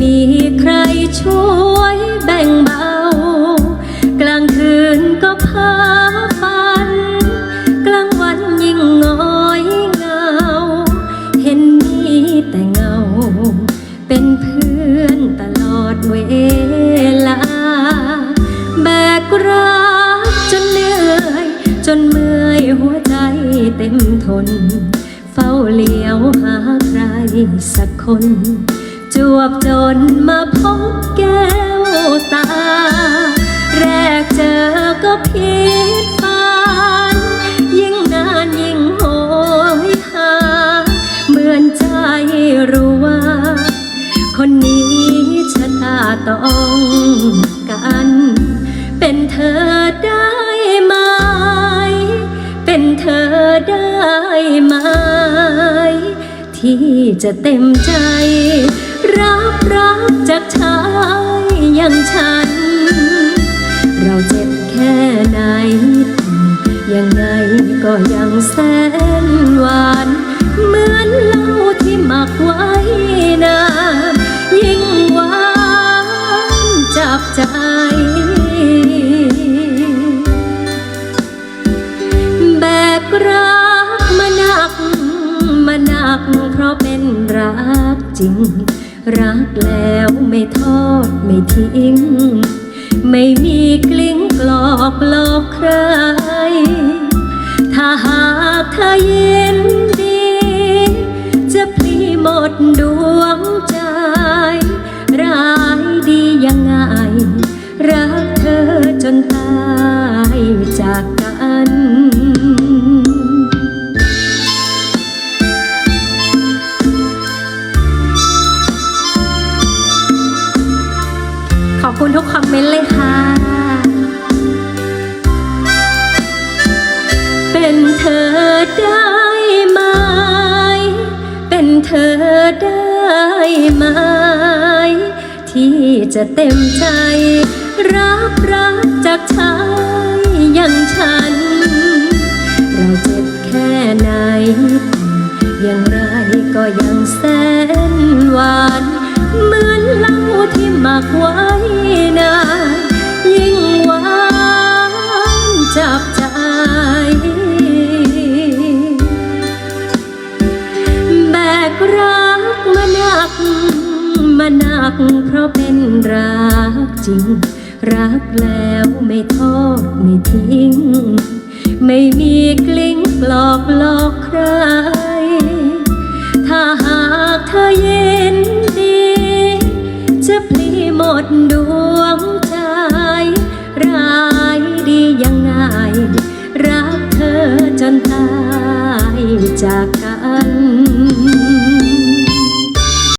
มีใครช่วยแบ่งเบา กลางคืนก็พาฝัน กลางวันยิ่งงอยเงา เห็นมีแต่เงา เป็นเพื่อนตลอดเวลา แบกรักจนเหนื่อย จนเมื่อยหัวใจเต็มทน เฝ้าเลี้ยวหาใครสักคน จวบจนมาพบแก้วตา แรกเจอก็ผิดฝัน ยิ่งนานยิ่งโหยหา เหมือนใจรู้ว่า คนนี้ชะตาต้องกัน เป็นเธอได้ไหม เป็นเธอได้ไหมที่จะเต็มใจ รับรักจากชายอย่างฉัน เราเจ็บแค่ไหน ยังไงก็ยังแสนหวาน เหมือนเหล้าที่หมักไว้นานยิ่งหวานจับใจแบกรักมาหนัก มาหนัก เพราะเป็นรักจริง รักแล้วไม่ทอดไม่ทิ้ง ไม่มีกลิ้งกลอกหลอกใคร ถ้าหากเธอยินดี จะพลีหมดดวงใจ ร้ายดียังไง รักเธอจนตายจากกัน คุณทุกคอมเมนต์เลยค่ะ เป็นเธอได้ไหม เป็นเธอได้ไหม ที่จะเต็มใจ รับรักจากชายอย่างฉัน เราเจ็บแค่ไหน อย่างไรก็ยังแสนหวาน เหมือนเหล้าที่หมักไว้ นานยิ่งหวานจับใจ แบกรักมาหนักมาหนักเพราะเป็นรักจริง รักแล้วไม่ทอดไม่ทิ้ง ไม่มีกลิ้งปลอกหลอกใคร หมดดวงใจ ร้ายดียังไง รักเธอจนตายจากกัน